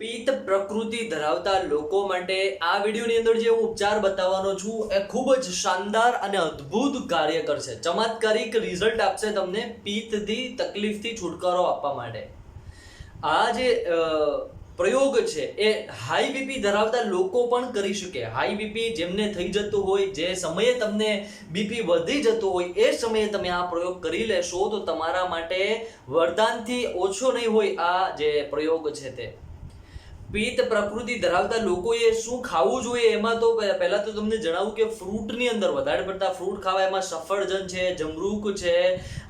પિત્ત પ્રકૃતિ ધરાવતા લોકો માટે આ વિડીયોની અંદર જે હું ઉપચાર બતાવવાનો છું, એ ખૂબ જ શાનદાર અને અદ્ભુત કાર્ય કરશે ચમત્કારિક રિઝલ્ટ આપશે તમને પિત્તથી તકલીફથી છુટકારો આપવા માટે. આ જે પ્રયોગ છે, એ હાઈ બીપી ધરાવતા લોકો પણ કરી શકે. હાઈ બીપી જેમને થઈ જતું હોય, જે સમયે તમને બીપી વધી જતું હોય, એ સમયે તમે આ પ્રયોગ કરી લેશો તો તમારા માટે વરદાનથી ઓછો નહીં હોય આ જે પ્રયોગ છે તે. પિત્ત પ્રકૃતિ ધરાવતા લોકોએ શું ખાવું જોઈએ? એમાં તો પહેલાં તો તમને જણાવું કે ફ્રૂટની અંદર વધારે પડતા ફ્રૂટ ખાવા એમાં સફરજન છે, જમરૂક છે,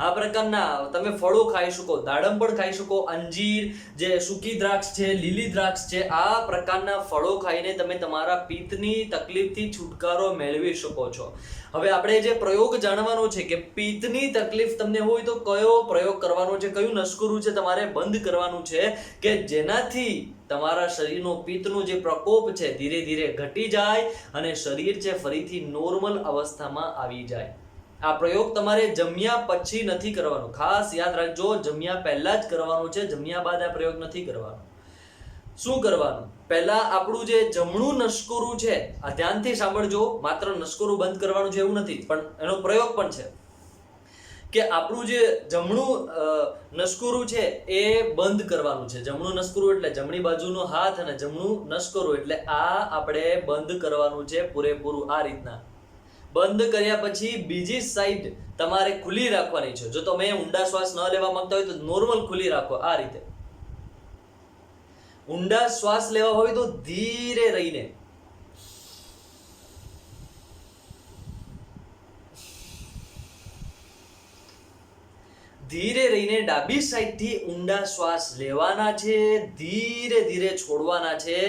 આ પ્રકારના તમે ફળો ખાઈ શકો, દાડમ પણ ખાઈ શકો, અંજીર જે સૂકી દ્રાક્ષ છે, લીલી દ્રાક્ષ છે, આ પ્રકારના ફળો ખાઈને તમે તમારા પિત્તની તકલીફથી છુટકારો મેળવી શકો છો. હવે આપણે જે પ્રયોગ જાણવાનો છે કે પિત્તની તકલીફ તમને હોય તો કયો પ્રયોગ કરવાનો છે, કયું નસ્કરું છે તમારે બંધ કરવાનું છે કે જેનાથી તમારા શરીરનો પિત્તનો જે પ્રકોપ છે ધીરે ધીરે ઘટી જાય અને શરીર છે ફરીથી નોર્મલ અવસ્થામાં આવી જાય. આ પ્રયોગ તમારે જમ્યા પછી નથી કરવાનો. ખાસ યાદ રાખજો, જમ્યા પહેલાં જ કરવાનો છે, જમ્યા બાદ આ પ્રયોગ નથી કરવાનો. શું કરવાનું? પહેલાં આપણું જે જમણું નસકોરું છે, આ ધ્યાનથી સાંભળજો, માત્ર નસકોરું બંધ કરવાનું છે એવું નથી, પણ એનો પ્રયોગ પણ છે. કે આપણું જે જમણું નસકોરું છે એ બંધ કરવાનું છે. જમણું નસકોરું એટલે જમણી બાજુનો હાથ અને જમણું નસકોરું એટલે આ આપણે બંધ કરવાનું છે પૂરેપૂરું આ રીતના. બંધ કર્યા પછી બીજી સાઈડ તમારે ખુલ્લી રાખવાની છે. જો તમે ઊંડા શ્વાસ ન લેવા માંગતા હોય તો નોર્મલ ખુલ્લી રાખો આ રીતે. ઊંડા શ્વાસ લેવા હોય તો ધીરે રહીને. ધીરે રહીને ડાબી સાઈડથી ઊંડા શ્વાસ લેવાના છે, ધીરે ધીરે છોડવાના છે,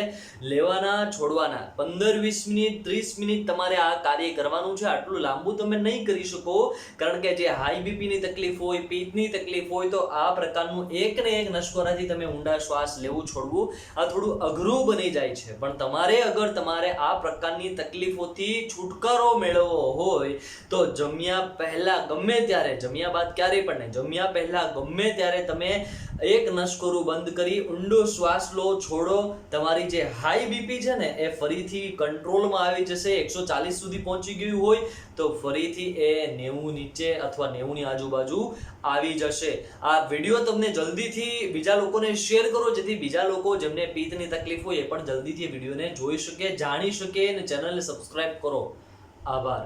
લેવાના, છોડવાના. પંદર વીસ મિનિટ, ત્રીસ મિનિટ તમારે આ કાર્ય કરવાનું છે. આટલું લાંબુ તમે નહીં કરી શકો, કારણ કે જે હાઈ બીપીની તકલીફ હોય પિત્તની તકલીફ હોય, તો આ પ્રકારનું એક ને એક નસકોરાથી તમે ઊંડા શ્વાસ લેવું છોડવું, આ થોડું અઘરું બની જાય છે. પણ તમારે અગર તમારે આ પ્રકારની તકલીફોથી છુટકારો મેળવવો હોય, તો જમ્યા પહેલા ગમે ત્યારે, જમ્યા બાદ ક્યારેય પણ નહીં જમ્યા પહેલા ગમે ત્યારે તમે એક નસકોરું બંધ કરી ઊંડો શ્વાસ લો, છોડો. તમારી જે હાઈ બીપી છે ને, એ ફરીથી કંટ્રોલમાં આવી જશે. એકસો ચાલીસ સુધી પહોંચી ગયું હોય તો ફરીથી એ નેવું નીચે અથવા નેવુંની આજુબાજુ આવી જશે. આ વીડિયો તમને જલ્દીથી બીજા લોકોને શેર કરો, જેથી બીજા લોકો જેમને પિત્તની તકલીફ હોય એ પણ જલ્દીથી વિડીયોને જોઈ શકે, જાણી શકે અને ચેનલને સબસ્ક્રાઇબ કરો. આભાર.